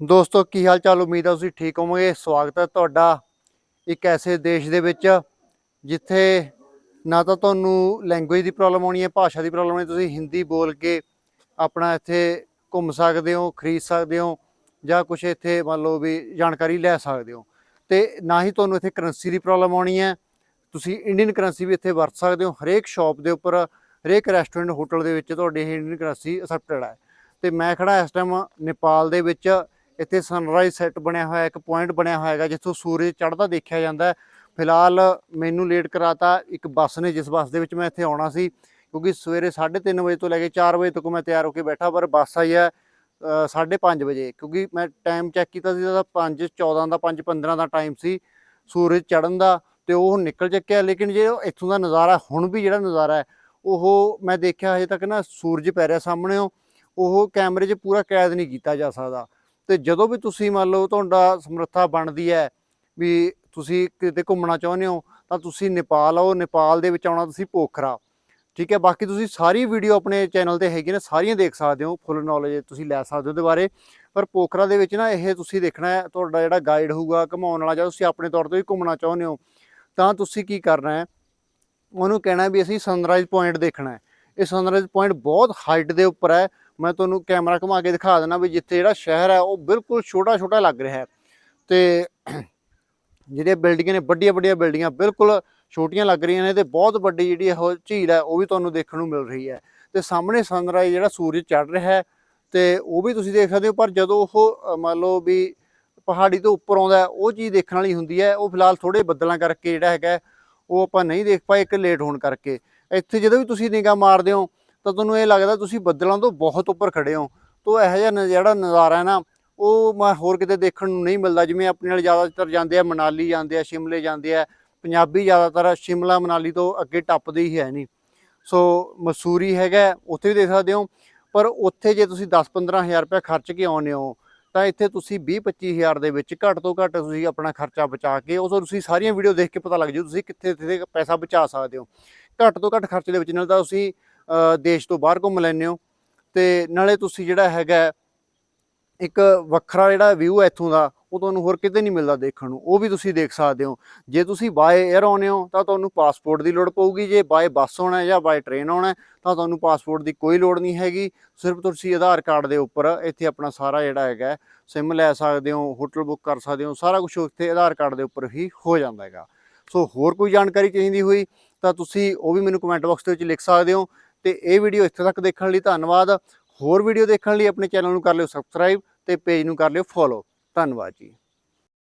ਦੋਸਤੋ, ਕੀ ਹਾਲ ਚਾਲ ਉਮੀਦ ਹੈ ਤੁਸੀਂ ਠੀਕ ਹੋਵੋਗੇ। ਸਵਾਗਤ ਹੈ ਤੁਹਾਡਾ ਇੱਕ ਐਸੇ ਦੇਸ਼ ਦੇ ਵਿੱਚ, ਜਿੱਥੇ ਨਾ ਤਾਂ ਤੁਹਾਨੂੰ ਲੈਂਗੁਏਜ ਦੀ ਪ੍ਰੋਬਲਮ ਆਉਣੀ ਹੈ, ਭਾਸ਼ਾ ਦੀ ਪ੍ਰੋਬਲਮ ਆਉਣੀ ਤੁਸੀਂ ਹਿੰਦੀ ਬੋਲ ਕੇ ਆਪਣਾ ਇੱਥੇ ਘੁੰਮ ਸਕਦੇ ਹੋ, ਖਰੀਦ ਸਕਦੇ ਹੋ, ਜਾਂ ਕੁਝ ਇੱਥੇ ਮੰਨ ਲਓ ਵੀ ਜਾਣਕਾਰੀ ਲੈ ਸਕਦੇ ਹੋ। ਤੇ ਨਾ ਹੀ ਤੁਹਾਨੂੰ ਇੱਥੇ ਕਰੰਸੀ ਦੀ ਪ੍ਰੋਬਲਮ ਆਉਣੀ ਹੈ, ਤੁਸੀਂ ਇੰਡੀਅਨ ਕਰੰਸੀ ਵੀ ਇੱਥੇ ਵਰਤ ਸਕਦੇ ਹੋ। ਹਰੇਕ ਸ਼ਾਪ ਦੇ ਉੱਪਰ, ਹਰੇਕ ਰੈਸਟੋਰੈਂਟ ਹੋਟਲ ਦੇ ਵਿੱਚ ਤੁਹਾਡੀ ਇਹ ਇੰਡੀਅਨ ਕਰੰਸੀ ਅਸੈਪਟਡ ਹੈ। ਤੇ ਮੈਂ ਖੜਾ ਇਸ ਟਾਈਮ ਨੇਪਾਲ ਦੇ ਵਿੱਚ ਇੱਥੇ ਸਨਰਾਈਜ਼ ਸੈੱਟ ਬਣਿਆ ਹੋਇਆ, ਇੱਕ ਪੁਆਇੰਟ ਬਣਿਆ ਹੋਇਆ ਹੈਗਾ, ਜਿੱਥੋਂ ਸੂਰਜ ਚੜ੍ਹਦਾ ਦੇਖਿਆ ਜਾਂਦਾ ਫਿਲਹਾਲ ਮੈਨੂੰ ਲੇਟ ਕਰਾਤਾ ਇੱਕ ਬੱਸ ਨੇ, ਜਿਸ ਬੱਸ ਦੇ ਵਿੱਚ ਮੈਂ ਇੱਥੇ ਆਉਣਾ ਸੀ, ਕਿਉਂਕਿ ਸਵੇਰੇ 3:30 ਵਜੇ ਤੋਂ ਲੈ ਕੇ 4 ਵਜੇ ਤੱਕ ਮੈਂ ਤਿਆਰ ਹੋ ਕੇ ਬੈਠਾ, ਪਰ ਬੱਸ ਆਈ ਹੈ 5:30 ਵਜੇ, ਕਿਉਂਕਿ ਮੈਂ ਟਾਈਮ ਚੈੱਕ ਕੀਤਾ ਸੀ ਤਾਂ 5:14 ਦਾ 5:15 ਦਾ ਟਾਈਮ ਸੀ ਸੂਰਜ ਚੜ੍ਹਨ ਦਾ, ਤੇ ਉਹ ਨਿਕਲ ਚੱਕਿਆ, ਲੇਕਿਨ ਜੇ ਇੱਥੋਂ ਦਾ ਨਜ਼ਾਰਾ, ਹੁਣ ਵੀ ਜਿਹੜਾ ਨਜ਼ਾਰਾ ਹੈ, ਉਹ ਮੈਂ ਦੇਖਿਆ ਹਜੇ ਤੱਕ ਨਾ ਸੂਰਜ ਪੈ ਰਿਹਾ ਸਾਹਮਣੇ, ਉਹ ਕੈਮਰੇ 'ਚ ਪੂਰਾ ਕੈਦ ਨਹੀਂ ਕੀਤਾ ਜਾ ਸਕਦਾ। ਤੇ ਜਦੋਂ ਵੀ ਤੁਸੀਂ ਮੰਨ ਲਓ ਤੁਹਾਡਾ ਸਮਰੱਥਾ ਬਣਦੀ ਹੈ ਵੀ ਤੁਸੀਂ ਕਿਤੇ ਘੁੰਮਣਾ ਚਾਹੁੰਦੇ ਹੋ, ਤਾਂ ਤੁਸੀਂ ਨੇਪਾਲ ਆਓ, ਨੇਪਾਲ ਦੇ ਵਿੱਚ ਆਉਣਾ ਤੁਸੀਂ ਪੋਖਰਾ। ਠੀਕ ਹੈ, ਬਾਕੀ ਤੁਸੀਂ ਸਾਰੀ ਵੀਡੀਓ ਆਪਣੇ ਚੈਨਲ ਤੇ ਹੈਗੀ ਨੇ, ਸਾਰੀਆਂ ਦੇਖ ਸਕਦੇ ਹੋ ਫੁੱਲ ਨੌਲੇਜ ਤੁਸੀਂ ਲੈ ਸਕਦੇ ਹੋ ਉਹਦੇ ਬਾਰੇ। ਪਰ ਪੋਖਰਾ ਦੇ ਵਿੱਚ ਨਾ ਇਹ ਤੁਸੀਂ ਦੇਖਣਾ ਹੈ, ਤੁਹਾਡਾ ਜਿਹੜਾ ਗਾਈਡ ਹੋਊਗਾ, ਘਮਾਉਣ ਵਾਲਾ ਜਾਂ ਤੁਸੀਂ ਆਪਣੇ ਤੌਰ ਤੇ ਵੀ ਘੁੰਮਣਾ ਚਾਹੁੰਦੇ ਹੋ, ਤਾਂ ਤੁਸੀਂ ਕੀ ਕਰਨਾ ਹੈ, ਉਹਨੂੰ ਕਹਿਣਾ ਵੀ ਅਸੀਂ ਸਨਰਾਈਜ਼ ਪੁਆਇੰਟ ਦੇਖਣਾ ਹੈ। ਇਹ ਸਨਰਾਈਜ਼ ਪੁਆਇੰਟ ਬਹੁਤ ਹਾਈਟ ਦੇ ਉੱਪਰ ਹੈ। ਮੈਂ ਤੁਹਾਨੂੰ ਕੈਮਰਾ ਘੁਮਾ ਕੇ ਦਿਖਾ ਦੇਣਾ ਵੀ ਜਿੱਥੇ ਜਿਹੜਾ ਸ਼ਹਿਰ ਹੈ, ਉਹ ਬਿਲਕੁਲ ਛੋਟਾ ਛੋਟਾ ਲੱਗ ਰਿਹਾ ਹੈ। ਤੇ ਜਿਹੜੀਆਂ ਬਿਲਡਿੰਗਾਂ ਨੇ ਵੱਡੀਆਂ ਵੱਡੀਆਂ ਬਿਲਡਿੰਗਾਂ ਬਿਲਕੁਲ ਛੋਟੀਆਂ ਲੱਗ ਰਹੀਆਂ ਨੇ ਤੇ ਬਹੁਤ ਵੱਡੀ ਜਿਹੜੀ ਉਹ ਝੀਲ ਹੈ, ਉਹ ਵੀ ਤੁਹਾਨੂੰ ਦੇਖਣ ਨੂੰ ਮਿਲ ਰਹੀ ਹੈ। ਤੇ ਸਾਹਮਣੇ ਸਨਰਾਈਜ਼ ਜਿਹੜਾ ਸੂਰਜ ਚੜ ਰਿਹਾ ਹੈ, ਤੇ ਉਹ ਵੀ ਤੁਸੀਂ ਦੇਖ ਸਕਦੇ ਹੋ, ਪਰ ਜਦੋਂ ਉਹ ਮੰਨ ਲਓ ਵੀ ਪਹਾੜੀ ਤੋਂ ਉੱਪਰ ਆਉਂਦਾ ਉਹ ਚੀਜ਼ ਦੇਖਣ ਵਾਲੀ ਹੁੰਦੀ ਹੈ। ਉਹ ਫਿਲਹਾਲ ਥੋੜੇ ਬੱਦਲਾਂ ਕਰਕੇ ਜਿਹੜਾ ਹੈਗਾ ਉਹ ਆਪਾਂ ਨਹੀਂ ਦੇਖ ਪਾਏ, ਇੱਕ ਲੇਟ ਹੋਣ ਕਰਕੇ। ਇੱਥੇ ਜਦੋਂ ਵੀ ਤੁਸੀਂ ਨਿਗਾਹ ਮਾਰਦੇ ਹੋ, ਤਾਂ ਤੁਹਾਨੂੰ ਇਹ ਲੱਗਦਾ ਤੁਸੀਂ ਬੱਦਲਾਂ ਤੋਂ ਬਹੁਤ ਉੱਪਰ ਖੜੇ ਹੋ। ਤੋਂ ਇਹੋ ਜਿਹਾ ਨ- ਜਿਹੜਾ ਨਜ਼ਾਰਾ ਹੈ ਨਾ, ਉਹ ਮੈਂ ਹੋਰ ਕਿਤੇ ਦੇਖਣ ਨੂੰ ਨਹੀਂ ਮਿਲਦਾ। ਜਿਵੇਂ ਆਪਣੇ ਨਾਲ ਜ਼ਿਆਦਾਤਰ ਜਾਂਦੇ ਆ ਮਨਾਲੀ ਜਾਂਦੇ ਆ, ਸ਼ਿਮਲੇ ਜਾਂਦੇ ਆ। ਪੰਜਾਬੀ ਜ਼ਿਆਦਾਤਰ ਸ਼ਿਮਲਾ ਮਨਾਲੀ ਤੋਂ ਅੱਗੇ ਟੱਪਦੇ ਹੀ ਹੈ ਨਹੀਂ। ਸੋ ਮਸੂਰੀ ਹੈਗਾ, ਉੱਥੇ ਵੀ ਦੇਖ ਸਕਦੇ ਹੋ। ਪਰ ਉੱਥੇ ਜੇ ਤੁਸੀਂ 10-15 ਹਜ਼ਾਰ ਰੁਪਏ ਖਰਚ ਕੇ ਆਉਂਦੇ ਹੋ, ਤਾਂ ਇੱਥੇ ਤੁਸੀਂ 20-25 ਹਜ਼ਾਰ ਦੇ ਵਿੱਚ ਘੱਟ ਤੋਂ ਘੱਟ ਤੁਸੀਂ ਆਪਣਾ ਖਰਚਾ ਬਚਾ ਕੇ, ਉਹ ਤੋਂ ਤੁਸੀਂ ਸਾਰੀਆਂ ਵੀਡੀਓ ਦੇਖ ਕੇ ਪਤਾ ਲੱਗ ਜਾਊ ਤੁਸੀਂ ਕਿੱਥੇ ਕਿੱਥੇ ਪੈਸਾ ਬਚਾ ਸਕਦੇ ਹੋ। ਘੱਟ ਤੋਂ ਘੱਟ ਖਰਚੇ ਦੇ ਵਿੱਚ, ਨਾਲ ਤਾਂ ਤੁਸੀਂ ਦੇਸ਼ ਤੋਂ ਬਾਹਰ ਘੁੰਮ ਲੈਂਦੇ ਹੋ। ਤੇ ਨਾਲੇ ਤੁਸੀਂ ਜਿਹੜਾ ਹੈਗਾ, ਇੱਕ ਵੱਖਰਾ ਜਿਹੜਾ ਵਿਊ ਹੈ ਇੱਥੋਂ ਦਾ, ਉਹ ਤੁਹਾਨੂੰ ਹੋਰ ਕਿਤੇ ਨਹੀਂ ਮਿਲਦਾ ਦੇਖਣ ਨੂੰ। ਉਹ ਵੀ ਤੁਸੀਂ ਦੇਖ ਸਕਦੇ ਹੋ। ਜੇ ਤੁਸੀਂ ਬਾਏ 에ਅਰ ਆਉਨੇ ਹੋ, ਤਾਂ ਤੁਹਾਨੂੰ ਪਾਸਪੋਰਟ ਦੀ ਲੋੜ ਪਊਗੀ। ਜੇ ਬਾਏ ਬੱਸ ਆਉਣਾ ਹੈ ਜਾਂ ਬਾਏ ਟ੍ਰੇਨ ਆਉਣਾ ਹੈ, ਤਾਂ ਤੁਹਾਨੂੰ ਪਾਸਪੋਰਟ ਦੀ ਕੋਈ ਲੋੜ ਨਹੀਂ ਹੈਗੀ। ਸਿਰਫ ਤੁਸੀਂ ਆਧਾਰ ਕਾਰਡ ਦੇ ਉੱਪਰ ਇੱਥੇ ਆਪਣਾ ਸਾਰਾ ਜਿਹੜਾ ਹੈਗਾ ਸਿਮ ਲੈ ਸਕਦੇ ਹੋ ਹੋਟਲ ਬੁੱਕ ਕਰ ਸਕਦੇ ਹੋ, ਸਾਰਾ ਕੁਝ ਉੱਥੇ ਆਧਾਰ ਕਾਰਡ ਦੇ ਉੱਪਰ ਹੀ ਹੋ ਜਾਂਦਾ ਹੈਗਾ। ਸੋ ਹੋਰ ਕੋਈ ਜਾਣਕਾਰੀ ਚਾਹੀਦੀ ਹੋਈ ਤਾਂ ਤੁਸੀਂ ਉਹ ਵੀ ਮੈਨੂੰ ਕਮੈਂਟ ਬਾਕਸ ਦੇ ਵਿੱਚ ਲਿਖ ਸਕਦੇ ਹੋ ਤੇ ਇਹ ਵੀਡੀਓ ਇੱਥੇ ਤੱਕ ਦੇਖਣ ਲਈ ਧੰਨਵਾਦ। ਹੋਰ ਵੀਡੀਓ ਦੇਖਣ ਲਈ ਆਪਣੇ ਚੈਨਲ ਨੂੰ ਕਰ ਲਿਓ ਸਬਸਕ੍ਰਾਈਬ ਤੇ ਪੇਜ ਨੂੰ ਕਰ ਲਿਓ ਫੋਲੋ ਧੰਨਵਾਦ ਜੀ।